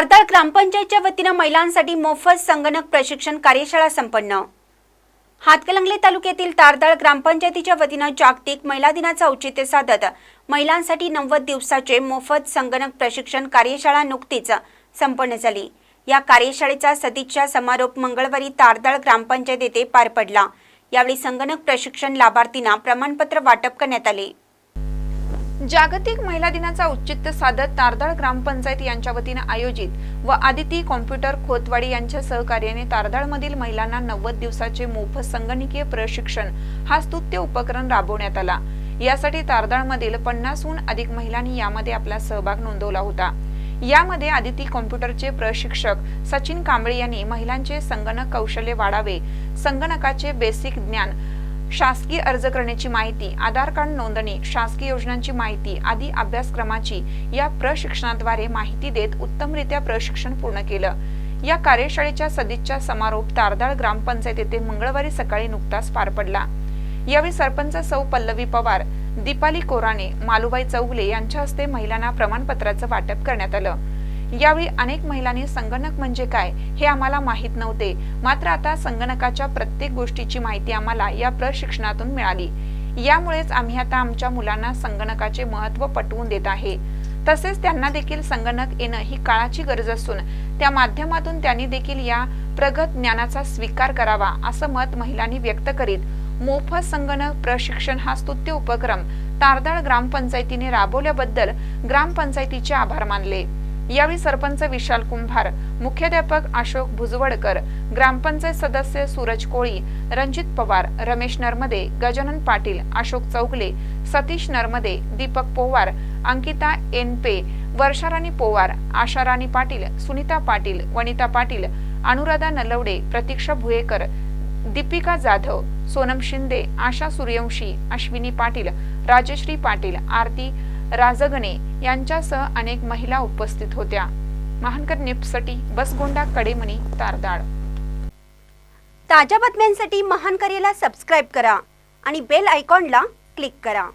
तारदाळ ग्रामपंचायतच्या वतीनं महिलांसाठी मोफत संगणक प्रशिक्षण कार्यशाळा संपन्न. हातकलंगले तालुक्यातील तारदाळ ग्रामपंचायतीच्या वतीनं जागतिक महिला दिनाचं औचित्य साधत महिलांसाठी नव्वद दिवसाचे मोफत संगणक प्रशिक्षण कार्यशाळा नुकतीच संपन्न झाली. या कार्यशाळेचा सदिच्छा समारोप मंगळवारी तारदाळ ग्रामपंचायत येथे पार पडला. यावेळी संगणक प्रशिक्षण लाभार्थींना प्रमाणपत्र वाटप करण्यात आले. जागतिक महिला दिनाचा औचित्य साधत तारदाळ ग्रामपंचायत यांच्या वतीनं आयोजित व आदिती कॉम्प्युटर खोतवाडी यांच्या सहकार्याने तारदाळमधील महिलांना नव्वद दिवसाचे मोफत संगणकीय प्रशिक्षण हा स्तुत्य उपक्रम राबवण्यात आला. यासाठी तारदाळमधील पन्नासहून अधिक महिलांनी यामध्ये आपला सहभाग नोंदवला होता. यामध्ये आदिती कॉम्प्युटरचे प्रशिक्षक सचिन कांबळे यांनी महिलांचे संगणक कौशल्य वाढावे संगणकाचे बेसिक ज्ञान शासकीय अर्ज करण्याची माहिती आधार कार्ड नोंदणी शासकीय योजनांची माहिती आदी अभ्यासक्रमाची या प्रशिक्षणाद्वारे माहिती देत उत्तमरित्या प्रशिक्षण पूर्ण केलं. या कार्यशाळेच्या सदिच्छा समारोप तारदाळ ग्रामपंचायत येथे मंगळवारी सकाळी नुकताच पार पडला. यावेळी सरपंच सौ पल्लवी पवार दीपाली कोराणे मालुबाई चौगले यांच्या हस्ते महिलांना प्रमाणपत्राचं वाटप करण्यात आलं. यावेळी अनेक महिलांनी संगणक म्हणजे काय हे आम्हाला माहीत नव्हते. मात्र आता संगणकाच्या प्रत्येक गोष्टीची माहिती आम्हाला या प्रशिक्षणातून मिळाली. यामुळेच आम्ही आता आमच्या मुलांना संगणकाचे महत्त्व पटवून देत आहे. तसेच त्यांना देखील संगणक येणं ही काळाची गरज असून त्या माध्यमातून त्यांनी देखील या प्रगत ज्ञानाचा स्वीकार करावा असं मत महिलांनी व्यक्त करीत. मोफत संगणक प्रशिक्षण हा स्तुत्य उपक्रम तारदाळ ग्रामपंचायतीने राबवल्याबद्दल ग्रामपंचायतीचे आभार मानले. यावेळी सरपंच विशाल कुंभार मुख्याध्यापक अशोक भुजवडकर ग्रामपंचायत सदस्य सूरज कोळी रणजित पवार रमेश नरमदे गजानन पाटील अशोक चौगले सतीश नरमदे दीपक पोवार अंकिता एनपे वर्षाराणी पोवार आशाराणी पाटील सुनीता पाटील वनिता पाटील अनुराधा नलवडे प्रतीक्षा भुयेकर दीपिका जाधव सोनम शिंदे आशा सूर्यवंशी अश्विनी पाटील राजश्री पाटील आरती राजगणे यांच्यासह अनेक महिला उपस्थित होत्या. महानकर निप्सटी बसगोंडा कडेमणी तारदाळ. ताज्या बातम्यांसाठी महानकरेला सबस्क्राईब करा आणि बेल आयकॉनला क्लिक करा.